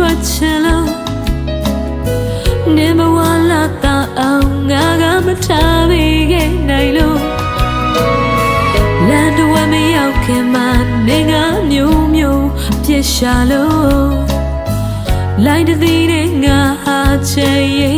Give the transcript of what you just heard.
ထွက်ချင်လို့နေမဝလာတာအောင်ငါကမထားမိခဲ့နိုင်လို့လမ်းတော်မရောက်ခင်မှာနေငါမျိုးမျိုးပြစ်ရှာလို့လိုက်တည်တဲ့ငါဟာချေရင်ခဲ့တယ်